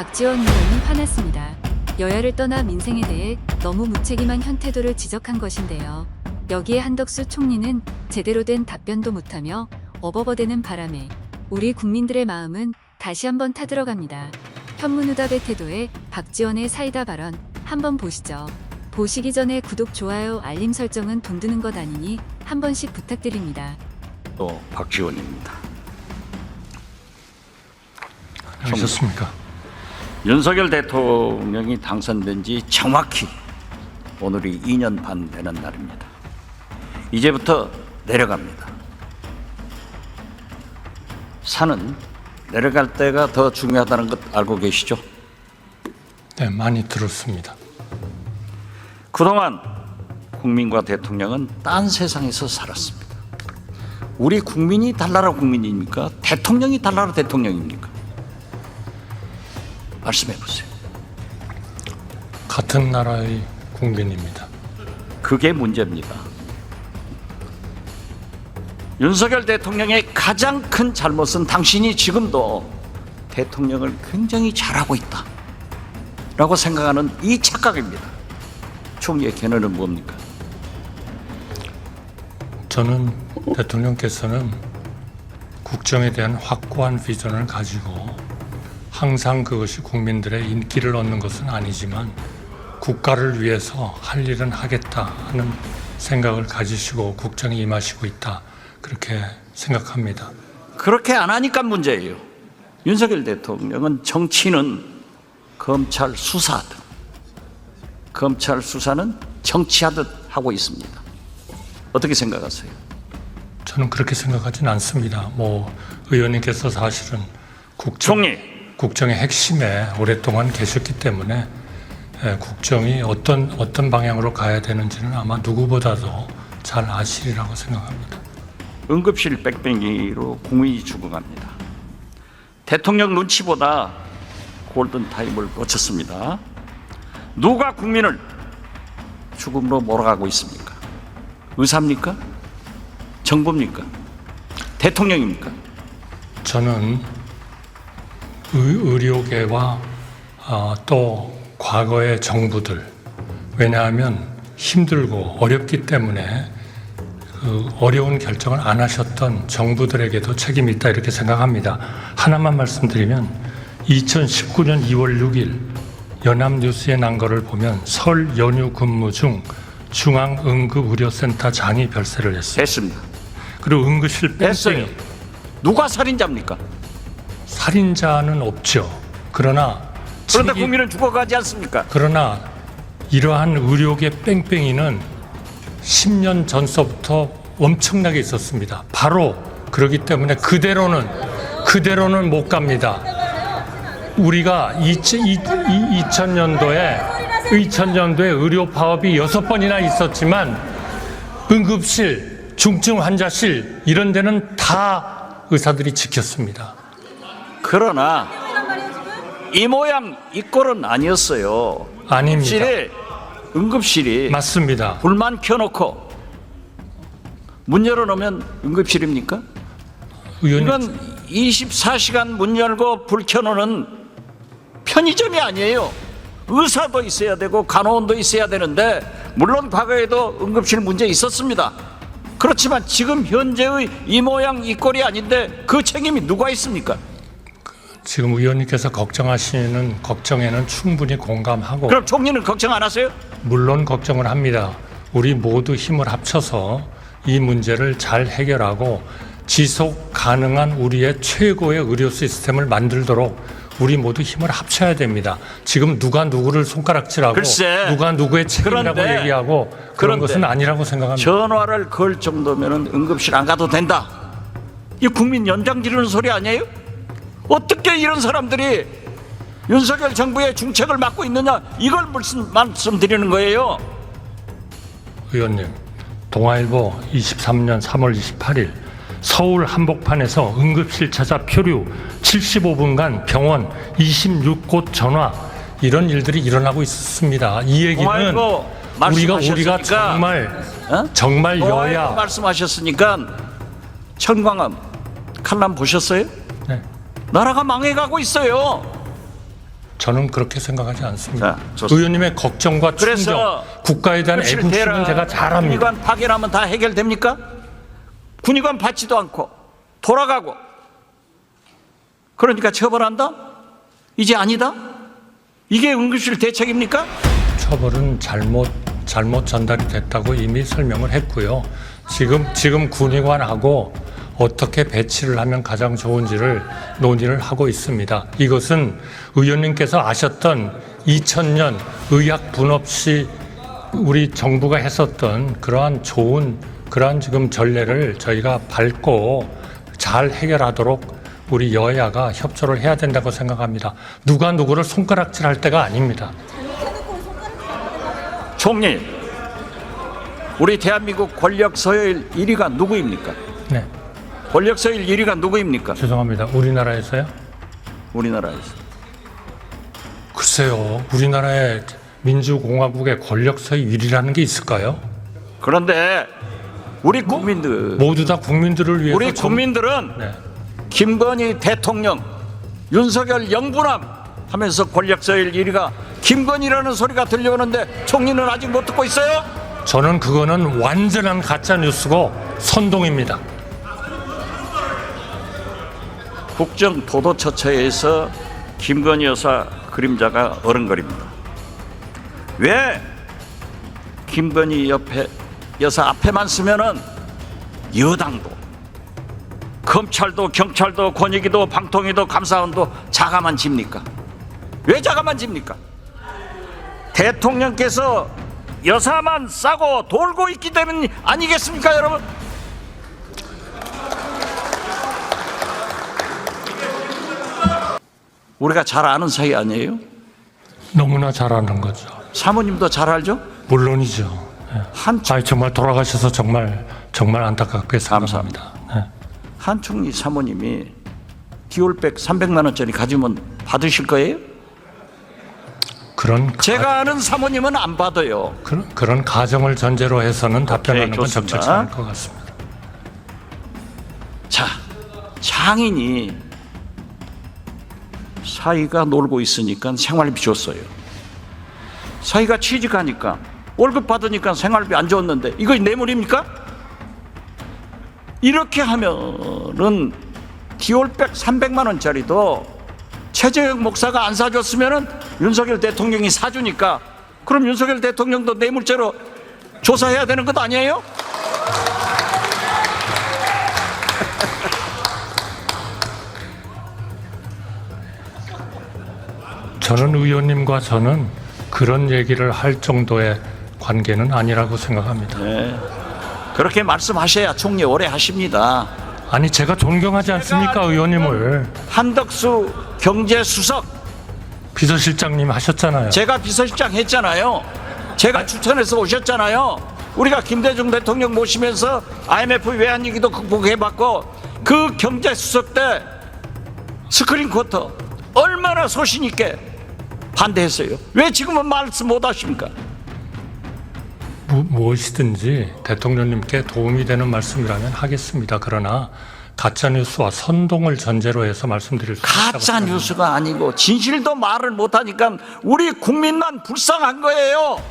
박지원 의원은 화났습니다. 여야를 떠나 민생에 대해 너무 무책임한 현 태도를 지적한 것인데요. 여기에 한덕수 총리는 제대로 된 답변도 못하며 어버버대는 바람에 우리 국민들의 마음은 다시 한번 타들어갑니다. 현문우답의 태도에 박지원의 사이다 발언 한번 보시죠. 보시기 전에 구독, 좋아요, 알림 설정은 돈 드는 것 아니니 한 번씩 부탁드립니다. 또 박지원입니다. 하셨습니까? 윤석열 대통령이 당선된 지 정확히 오늘이 2년 반 되는 날입니다. 이제부터 내려갑니다. 산은 내려갈 때가 더 중요하다는 것 알고 계시죠? 네, 많이 들었습니다. 그동안 국민과 대통령은 딴 세상에서 살았습니다. 우리 국민이 달나라 국민입니까? 대통령이 달나라 대통령입니까? 말씀해 보세요. 같은 나라의 국민입니다. 그게 문제입니다. 윤석열 대통령의 가장 큰 잘못은 당신이 지금도 대통령을 굉장히 잘하고 있다. 라고 생각하는 이 착각입니다. 총리의 견해는 뭡니까? 저는 대통령께서는 국정에 대한 확고한 비전을 가지고 항상 그것이 국민들의 인기를 얻는 것은 아니지만 국가를 위해서 할 일은 하겠다 하는 생각을 가지시고 국정에 임하시고 있다. 그렇게 생각합니다. 그렇게 안 하니까 문제예요. 윤석열 대통령은 정치는 검찰 수사하듯, 검찰 수사는 정치하듯 하고 있습니다. 어떻게 생각하세요? 저는 그렇게 생각하진 않습니다. 뭐 의원님께서 사실은 국정 총리, 국정의 핵심에 오랫동안 계셨기 때문에 예, 국정이 어떤 어떤 방향으로 가야 되는지는 아마 누구보다도 잘 아시리라고 생각합니다. 응급실 빽뺑이로 국민이 죽어갑니다. 대통령 눈치보다 골든 타임을 놓쳤습니다. 누가 국민을 죽음으로 몰아가고 있습니까? 의사입니까? 정부입니까? 대통령입니까? 저는 의, 의료계와 어, 또 과거의 정부들 왜냐하면 힘들고 어렵기 때문에 그 어려운 결정을 안 하셨던 정부들에게도 책임이 있다 이렇게 생각합니다. 하나만 말씀드리면 2019년 2월 6일 연합뉴스에 난 거를 보면 설 연휴 근무 중 중앙응급의료센터 장이 별세를 했어요. 됐습니다. 그리고 응급실. 뺑뺑이 누가 살인자입니까? 살인자는 없죠. 그러나 그런데 책임- 국민은 죽어가지 않습니까? 그러나 이러한 의료계 뺑뺑이는 10년 전서부터 엄청나게 있었습니다. 바로 그러기 때문에 그대로는 그대로는 못 갑니다. 우리가 2000년도에 2000년도에 의료 파업이 여섯 번이나 있었지만 응급실, 중증 환자실 이런 데는 다 의사들이 지켰습니다. 그러나 이 모양 이 꼴은 아니었어요. 아닙니다. 응급실에 응급실이 맞습니다. 불만 켜놓고 문 열어놓으면 응급실입니까? 의원님 이건 24시간 문 열고 불 켜놓는 편의점이 아니에요. 의사도 있어야 되고 간호원도 있어야 되는데 물론 과거에도 응급실 문제 있었습니다. 그렇지만 지금 현재의 이 모양 이 꼴이 아닌데 그 책임이 누가 있습니까? 지금 의원님께서 걱정하시는 걱정에는 충분히 공감하고 그럼 총리는 걱정 안 하세요? 물론 걱정을 합니다. 우리 모두 힘을 합쳐서 이 문제를 잘 해결하고 지속 가능한 우리의 최고의 의료 시스템을 만들도록 우리 모두 힘을 합쳐야 됩니다. 지금 누가 누구를 손가락질하고 글쎄. 누가 누구의 책임이라고 그런데. 얘기하고 그런 그런데. 것은 아니라고 생각합니다. 전화를 걸 정도면 응급실 안 가도 된다. 이 국민 연장 지르는 소리 아니에요? 어떻게 이런 사람들이 윤석열 정부의 중책을 맡고 있느냐 이걸 무슨 말씀드리는 거예요. 의원님, 동아일보 23년 3월 28일 서울 한복판에서 응급실 찾아 표류 75분간 병원 26곳 전화 이런 일들이 일어나고 있었습니다. 이 얘기는 동아일보 우리가 말씀하셨으니까 우리가 정말 어? 정말 동아일보 여야 말씀하셨으니까 천광암 칼럼 보셨어요? 네. 나라가 망해가고 있어요. 저는 그렇게 생각하지 않습니다. 자, 좋습니다. 의원님의 걱정과 충정, 그래서 국가에 대한 애국심은 제가 잘 압니다. 군의관 파견하면 다 해결됩니까? 군의관 받지도 않고 돌아가고 그러니까 처벌한다? 이제 아니다? 이게 응급실 대책입니까? 처벌은 잘못 잘못 전달이 됐다고 이미 설명을 했고요. 지금 지금 군의관하고 어떻게 배치를 하면 가장 좋은지를 논의를 하고 있습니다. 이것은 의원님께서 아셨던 2000년 의학 분업 시 우리 정부가 했었던 그러한 좋은 그러한 지금 전례를 저희가 밟고 잘 해결하도록 우리 여야가 협조를 해야 된다고 생각합니다. 누가 누구를 손가락질할 때가 아닙니다. 총리, 우리 대한민국 권력 서열 1위가 누구입니까? 네. 권력 서열 1위가 누구입니까? 죄송합니다. 우리나라에서요? 우리나라에서. 글쎄요. 우리나라의 민주공화국의 권력서의 일이라는 게 있을까요? 그런데 우리 국민들, 모두 다 국민들을 위해서 우리 전- 국민들은 네. 김건희 대통령, 윤석열 영부남 하면서 권력 서열 1위가 김건희라는 소리가 들려오는데 총리는 아직 못 듣고 있어요? 저는 그거는 완전한 가짜 뉴스고 선동입니다. 국정 도도처처에서 김건희 여사 그림자가 어른거립니다. 왜 김건희 옆에 여사 앞에만 쓰면은 여당도 검찰도 경찰도 권익위도 방통위도 감사원도 자가만 집니까? 왜 자가만 집니까? 대통령께서 여사만 싸고 돌고 있기 때문 아니겠습니까, 여러분? 우리가 잘 아는 사이 아니에요? 너무나 잘하는 거죠. 사모님도 잘 알죠? 물론이죠. 네. 한, 아니 정말 돌아가셔서 정말 정말 안타깝게 생각합니다. 네. 한 총리 사모님이 디올백 300만 원짜리 가지면 받으실 거예요? 그런 제가 아는 사모님은 안 받아요. 그런, 그런 가정을 전제로 해서는 답변하는 건 좋습니다. 적절치 않을 것 같습니다. 자, 장인이 사이가 놀고 있으니까 생활비 줬어요. 사이가 취직하니까 월급 받으니까 생활비 안 줬는데 이거 뇌물입니까? 이렇게 하면은 디올백 300만 원짜리도 최재형 목사가 안 사줬으면은 윤석열 대통령이 사주니까 그럼 윤석열 대통령도 뇌물죄로 조사해야 되는 것 아니에요? 저는 의원님과 저는 그런 얘기를 할 정도의 관계는 아니라고 생각합니다. 그렇게 말씀하셔야 총리 오래 하십니다. 아니 제가 존경하지 않습니까 의원님을 한덕수 경제수석 비서실장님 하셨잖아요. 제가 비서실장 했잖아요. 제가 추천해서 오셨잖아요. 우리가 김대중 대통령 모시면서 IMF 외환위기도 극복해봤고 그 경제수석 때 스크린 쿼터 얼마나 소신 있게 반대했어요. 왜 지금은 말씀 못 하십니까? 무, 무엇이든지 대통령님께 도움이 되는 말씀이라면 하겠습니다. 그러나 가짜 뉴스와 선동을 전제로 해서 말씀드릴 수 가짜. 뉴스가 아니고 진실도 말을 못 하니까 우리 국민만 불쌍한 거예요.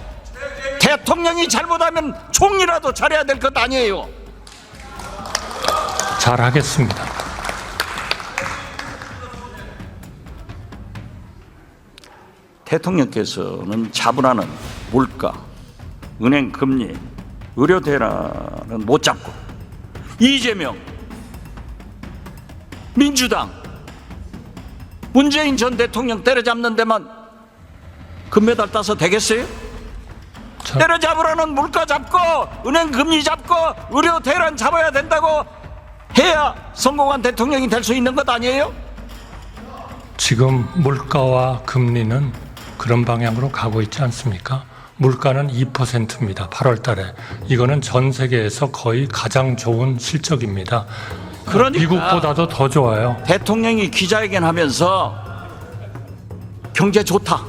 대통령이 잘못하면 총리라도 잘해야 될 것 아니에요. 잘 하겠습니다. 대통령께서는 자본하는 물가, 은행 금리, 의료 대란은 못 잡고 이재명, 민주당, 문재인 전 대통령 때려잡는 데만 금메달 따서 되겠어요? 저- 때려잡으라는 물가 잡고 은행 금리 잡고 의료 대란 잡아야 된다고 해야 성공한 대통령이 될 수 있는 것 아니에요? 지금 물가와 금리는 그런 방향으로 가고 있지 않습니까? 물가는 2%입니다. 8월 달에. 이거는 전 세계에서 거의 가장 좋은 실적입니다. 그러니까 미국보다도 더 좋아요. 대통령이 기자회견 하면서 경제 좋다.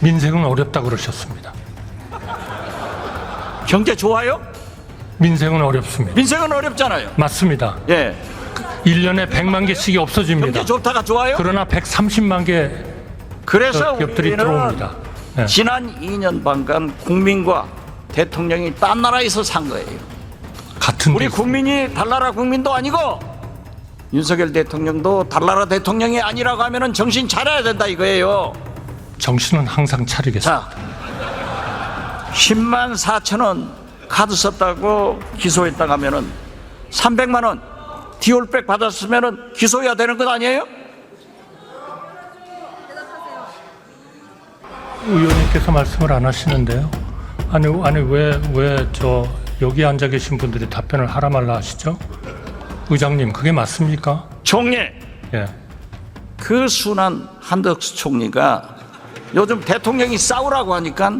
민생은 어렵다 그러셨습니다. 경제 좋아요? 민생은 어렵습니다. 민생은 어렵잖아요. 맞습니다. 예. 1년에 100만 개씩이 없어집니다. 경제 좋다가 좋아요? 그러나 130만 개 그래서 기업들이 우리는 들어옵니다. 예. 지난 2년 반간 국민과 대통령이 딴 나라에서 산 거예요. 같은 우리 데 국민이 달나라 국민도 아니고 윤석열 대통령도 달나라 대통령이 아니라고 하면은 정신 차려야 된다 이거예요. 정신은 항상 차리겠습니다. 자, 10만 4천 원 카드 썼다고 기소했다가 하면은 300만 원 디올백 받았으면은 기소해야 되는 것 아니에요? 의원님께서 말씀을 안 하시는데요. 아니 아니 왜 왜 저 여기 앉아 계신 분들이 답변을 하라 말라 하시죠? 의장님 그게 맞습니까? 총리 예. 그 순한 한덕수 총리가 요즘 대통령이 싸우라고 하니까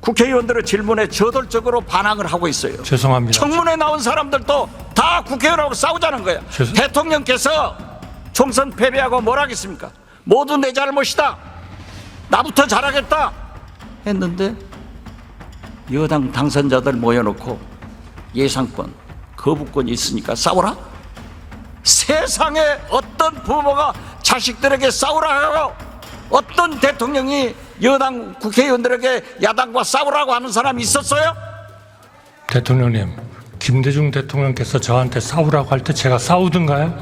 국회의원들의 질문에 저돌적으로 반항을 하고 있어요. 죄송합니다. 청문회 나온 사람들도 다 국회의원하고 싸우자는 거야. 죄송- 대통령께서 총선 패배하고 뭘 하겠습니까? 모두 내 잘못이다. 나부터 잘하겠다. 했는데 여당 당선자들 모여놓고 예상권, 거부권이 있으니까 싸우라? 세상에 어떤 부모가 자식들에게 싸우라 하고 어떤 대통령이 여당 국회의원들에게 야당과 싸우라고 하는 사람이 있었어요? 대통령님, 김대중 대통령께서 저한테 싸우라고 할 때 제가 싸우든가요?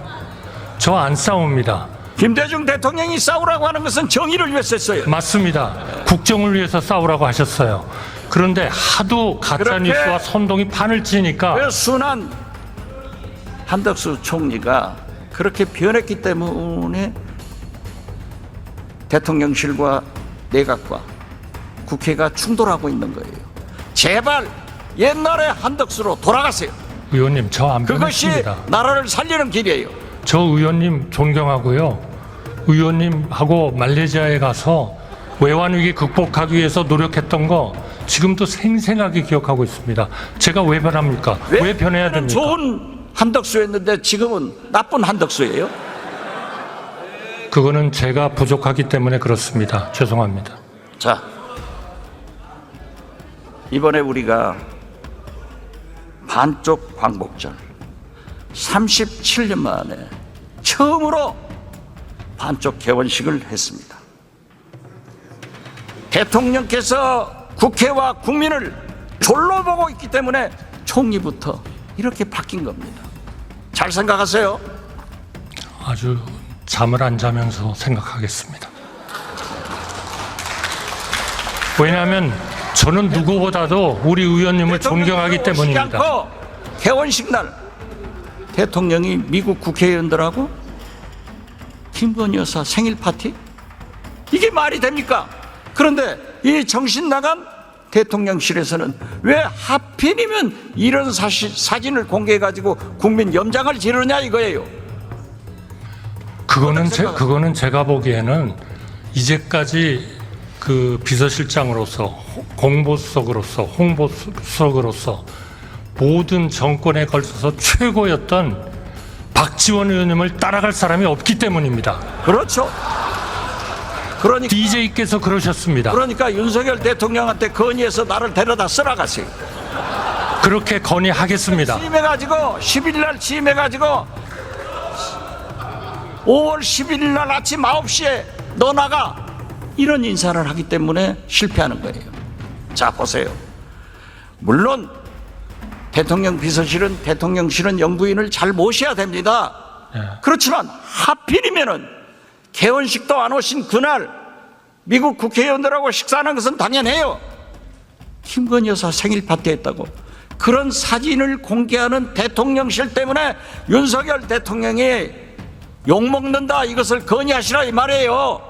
저 안 싸웁니다. 김대중 대통령이 싸우라고 하는 것은 정의를 위해서 했어요. 맞습니다. 국정을 위해서 싸우라고 하셨어요. 그런데 하도 가짜 뉴스와 선동이 판을 치니까 그 순한 한덕수 총리가 그렇게 변했기 때문에 대통령실과 내각과 국회가 충돌하고 있는 거예요. 제발 옛날의 한덕수로 돌아가세요. 의원님 저안 그것이 변했습니다. 나라를 살리는 길이에요. 저 의원님 존경하고요. 의원님하고 말레이시아에 가서 외환 위기 극복하기 위해서 노력했던 거 지금도 생생하게 기억하고 있습니다. 제가 왜 변합니까? 왜, 변해야 그때는 됩니까? 좋은 한덕수였는데 지금은 나쁜 한덕수예요. 그거는 제가 부족하기 때문에 그렇습니다. 죄송합니다. 자, 이번에 우리가 반쪽 광복절 37년 만에 처음으로 반쪽 개원식을 했습니다. 대통령께서 국회와 국민을 졸로 보고 있기 때문에 총리부터 이렇게 바뀐 겁니다. 잘 생각하세요. 아주 잠을 안 자면서 생각하겠습니다. 왜냐하면 저는 누구보다도 우리 의원님을 존경하기 때문입니다. 개원식 날 대통령이 미국 국회의원들하고 김건희 여사 생일 파티 이게 말이 됩니까? 그런데 이 정신 나간 대통령실에서는 왜 하필이면 이런 사실, 사진을 공개해 가지고 국민 염장을 지르냐 이거예요. 그거는 제, 그거는 제가 보기에는 이제까지 그 비서실장으로서 호- 공보수석으로서 홍보수석으로서 모든 정권에 걸쳐서 최고였던 박지원 의원님을 따라갈 사람이 없기 때문입니다. 그렇죠. 그러니까 DJ께서 그러셨습니다. 그러니까 윤석열 대통령한테 건의해서 나를 데려다 쓰라 가세요. 그렇게 건의하겠습니다. 취임해가지고 10일 날 취임해가지고 5월 11일 날 아침 9시에 너 나가 이런 인사를 하기 때문에 실패하는 거예요. 자 보세요. 물론 대통령 비서실은 대통령실은 영부인을 잘 모셔야 됩니다. 예. 그렇지만 하필이면은 개원식도 안 오신 그날 미국 국회의원들하고 식사하는 것은 당연해요. 김건희 여사 생일 파티 했다고 그런 사진을 공개하는 대통령실 때문에 윤석열 대통령이 욕 먹는다 이것을 건의하시라 이 말이에요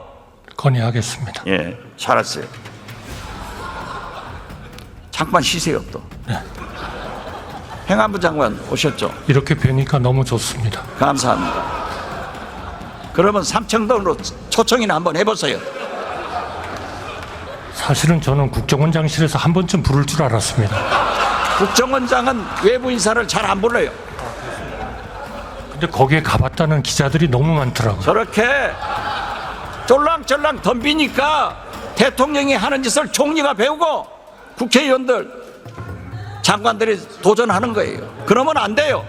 건의하겠습니다. 예 잘했어요 잠깐 쉬세요 또 행안부 장관 오셨죠 이렇게 뵈니까 너무 좋습니다. 감사합니다 그러면 삼청동으로 초청이나 한번 해보세요 사실은 저는 국정원장실에서 한 번쯤 부를 줄 알았습니다. 국정원장은 외부 인사를 잘 안 불러요 근데 거기에 가봤다는 기자들이 너무 많더라고요. 저렇게 쫄랑쫄랑 덤비니까 대통령이 하는 짓을 총리가 배우고 국회의원들 장관들이 도전하는 거예요. 그러면 안 돼요.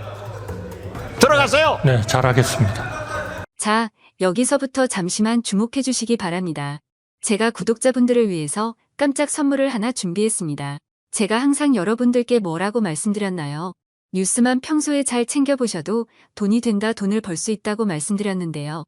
들어가세요. 네, 잘하겠습니다. 자, 여기서부터 잠시만 주목해 주시기 바랍니다. 제가 구독자분들을 위해서 깜짝 선물을 하나 준비했습니다. 제가 항상 여러분들께 뭐라고 말씀드렸나요? 뉴스만 평소에 잘 챙겨보셔도 돈이 된다 돈을 벌 수 있다고 말씀드렸는데요.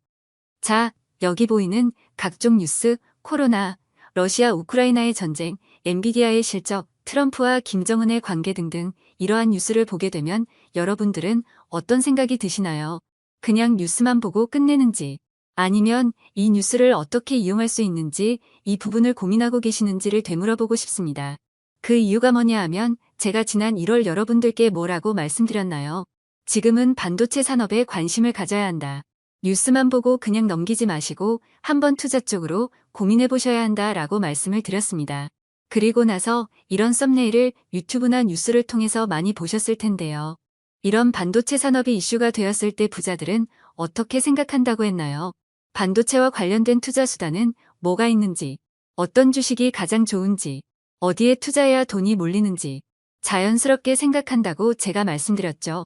자, 여기 보이는 각종 뉴스, 코로나, 러시아 우크라이나의 전쟁, 엔비디아의 실적, 트럼프와 김정은의 관계 등등 이러한 뉴스를 보게 되면 여러분들은 어떤 생각이 드시나요? 그냥 뉴스만 보고 끝내는지 아니면 이 뉴스를 어떻게 이용할 수 있는지 이 부분을 고민하고 계시는지를 되물어보고 싶습니다. 그 이유가 뭐냐 하면 제가 지난 1월 여러분들께 뭐라고 말씀드렸나요? 지금은 반도체 산업에 관심을 가져야 한다. 뉴스만 보고 그냥 넘기지 마시고 한번 투자 쪽으로 고민해 보셔야 한다 라고 말씀을 드렸습니다. 그리고 나서 이런 썸네일을 유튜브나 뉴스를 통해서 많이 보셨을 텐데요. 이런 반도체 산업이 이슈가 되었을 때 부자들은 어떻게 생각한다고 했나요? 반도체와 관련된 투자 수단은 뭐가 있는지, 어떤 주식이 가장 좋은지, 어디에 투자해야 돈이 몰리는지 자연스럽게 생각한다고 제가 말씀드렸죠.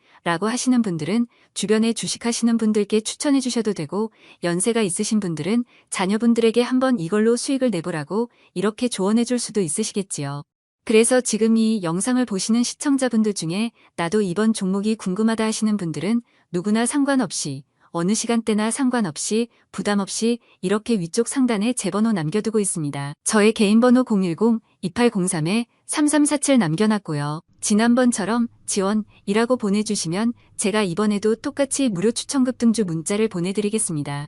라고 하시는 분들은 주변에 주식하시는 분들께 추천해 주셔도 되고 연세가 있으신 분들은 자녀분들에게 한번 이걸로 수익을 내보라고 이렇게 조언해 줄 수도 있으시겠지요. 그래서 지금 이 영상을 보시는 시청자분들 중에 나도 이번 종목이 궁금하다 하시는 분들은 누구나 상관없이 어느 시간대나 상관없이 부담 없이 이렇게 위쪽 상단에 제 번호 남겨두고 있습니다. 저의 개인 번호 010-2803-3347 남겨놨고요. 지난번처럼 지원이라고 보내주시면 제가 이번에도 똑같이 무료 추천급 등주 문자를 보내드리겠습니다.